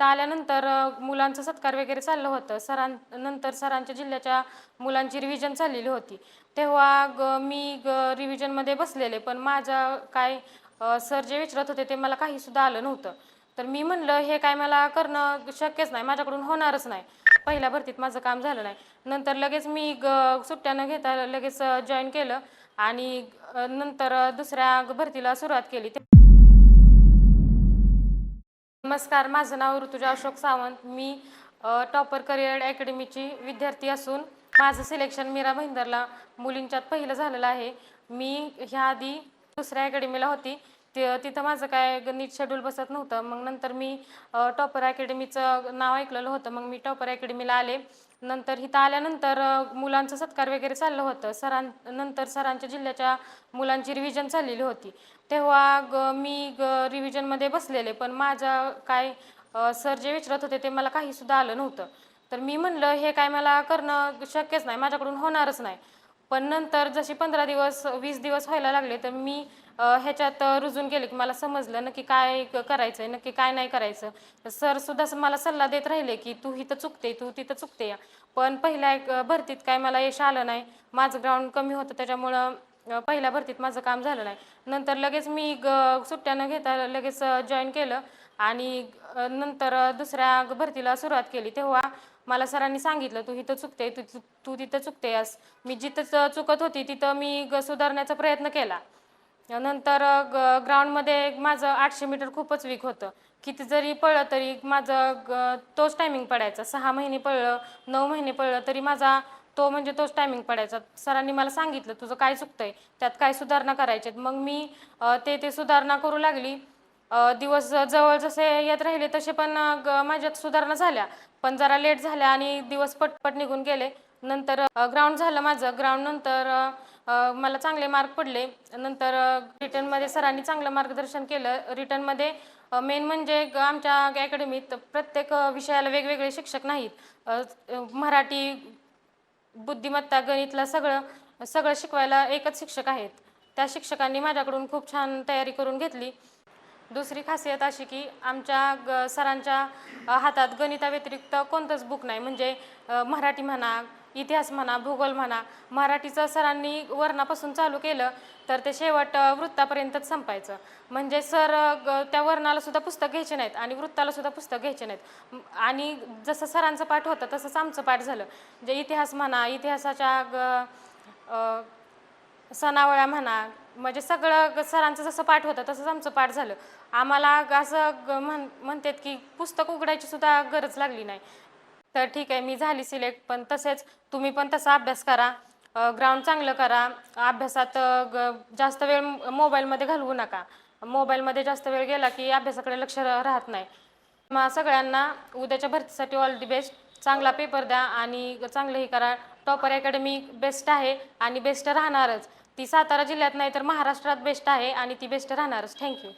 इथं आल्यानंतर मुलांचं सत्कार वगैरे चाललं होतं. सरां नंतर सरांच्या जिल्ह्याच्या मुलांची रिव्हिजन चाललेली होती. तेव्हा ग मी ग रिव्हिजनमध्ये बसलेले. पण माझं काय सर जे विचारत होते ते मला काहीसुद्धा आलं नव्हतं. तर मी म्हणलं हे काय मला करणं शक्यच नाही. माझ्याकडून होणारच नाही. पहिल्या भरतीत माझं काम झालं नाही. नंतर लगेच मी ग सुट्ट्या न घेता लगेच जॉईन केलं. आणि नंतर दुसऱ्या भरतीला सुरुवात केली. ते नमस्कार माझं नाव ऋतुजा अशोक सावंत. मी टॉपर करिअर अकॅडमीची विद्यार्थी असून माझं सिलेक्शन मीरा भाईंदरला मुलींच्यात पहिलं झालेलं आहे. मी ह्या आधी दुसऱ्या अकॅडमीला होती. ते तिथं माझं काय नीट शेड्यूल बसत नव्हतं. मग नंतर मी टॉपर अकॅडमीचं नाव ऐकलेलं होतं. मग मी टॉपर अकॅडमीला आले. नंतर इथं आल्यानंतर मुलांचं सत्कार वगैरे चाललं होतं. सरां नंतर सरांच्या जिल्ह्याच्या मुलांची रिव्हिजन चाललेली होती. तेव्हा ग मी ग रिव्हिजनमध्ये बसलेले. पण माझा काय सर जे विचारत होते ते मला काहीसुद्धा आलं नव्हतं. तर मी म्हणलं हे काय मला करणं शक्यच नाही. माझ्याकडून होणारच नाही. पण नंतर जशी पंधरा दिवस वीस दिवस व्हायला लागले तर मी ह्याच्यात रुजून गेले की मला समजलं नक्की काय करायचं करायचंय नक्की काय नाही करायचं. तर सर सुद्धा मला सल्ला देत राहिले की तू इथं चुकते तू तिथं चुकते या. पण पहिल्या एक भरतीत काय मला यश आलं नाही. माझं ग्राउंड कमी होतं त्याच्यामुळं पहिल्या भरतीत माझं काम झालं नाही. नंतर लगेच मी ग सुट्ट्या न घेता लगेच जॉईन केलं. आणि नंतर दुसऱ्या भरतीला सुरुवात केली. तेव्हा मला सरांनी सांगितलं तू इथं चुकते तू तू- तू तिथं चुकते अस मी जिथं चुकत होती तिथं मी ग सुधारण्याचा प्रयत्न केला. नंतर ग ग्राउंडमध्ये माझं आठशे मीटर खूपच वीक होतं. किती जरी पळलं तरी माझं ग तोच टायमिंग पडायचा. सहा महिने पळलं नऊ महिने पळलं तरी माझा तो म्हणजे तोच टायमिंग पडायचा. सरांनी मला सांगितलं तुझं काय चुकतंय? त्यात काय सुधारणा करायच्यात मग मी ते ते सुधारणा करू लागली. अ, दिवस जवळ जसे येत राहिले तसे पण अ, ग माझ्यात सुधारणा झाल्या. पण जरा लेट झाल्या आणि दिवस पटपट निघून गेले. नंतर ग्राउंड झालं माझं. ग्राउंड नंतर अ, अ, मला चांगले मार्क पडले. नंतर रिटर्नमध्ये सरांनी चांगलं मार्गदर्शन केलं. रिटर्नमध्ये मेन म्हणजे ग- आमच्या अकॅडमीत प्रत्येक अ, विषयाला वेगवेगळे शिक्षक नाहीत. अ, अ, मराठी बुद्धिमत्ता गणितला सगळं सगळं शिकवायला एकच शिक्षक आहेत. त्या शिक्षकांनी माझ्याकडून खूप छान तयारी करून घेतली. दुसरी खासियत अशी की आमच्या ग सरांच्या हातात गणिताव्यतिरिक्त कोणतंच बुक नाही. म्हणजे मराठी म्हणा इतिहास म्हणा भूगोल म्हणा मराठीचं सरांनी वर्णापासून चालू केलं तर ते शेवट वृत्तापर्यंतच संपायचं. म्हणजे सर ग त्या वर्णालासुद्धा पुस्तक घ्यायचे नाहीत आणि वृत्तालासुद्धा पुस्तक घ्यायचे नाहीत. आणि जसं सरांचं पाठ होतं तसंच आमचं पाठ झालं. जे इतिहास म्हणा इतिहासाच्या ग सणावळ्या म्हणा म्हणजे सगळं सरांचं जसं पाठ होतं तसंच आमचं पाठ झालं. आम्हाला असं ग- म्हण म्हणतात की पुस्तक उघडायची सुद्धा गरज लागली नाही. तर ठीक आहे मी झाली सिलेक्ट पण तसेच तुम्ही पण तसा अभ्यास करा. ग्राउंड चांगलं करा. अभ्यासात ग जास्त वेळ मोबाईलमध्ये घालवू नका. मोबाईलमध्ये जास्त वेळ गेला की अभ्यासाकडे लक्ष राहत नाही. मग सगळ्यांना उद्याच्या भरतीसाठी ऑल दी बेस्ट चांगला पेपर द्या आणि चांगलंही करा. टॉपर अकॅडमी बेस्ट आहे आणि बेस्ट राहणारच. ती सातारा जिल्ह्यात नाही तर महाराष्ट्रात बेस्ट आहे आणि ती बेस्ट राहणारच. थँक्यू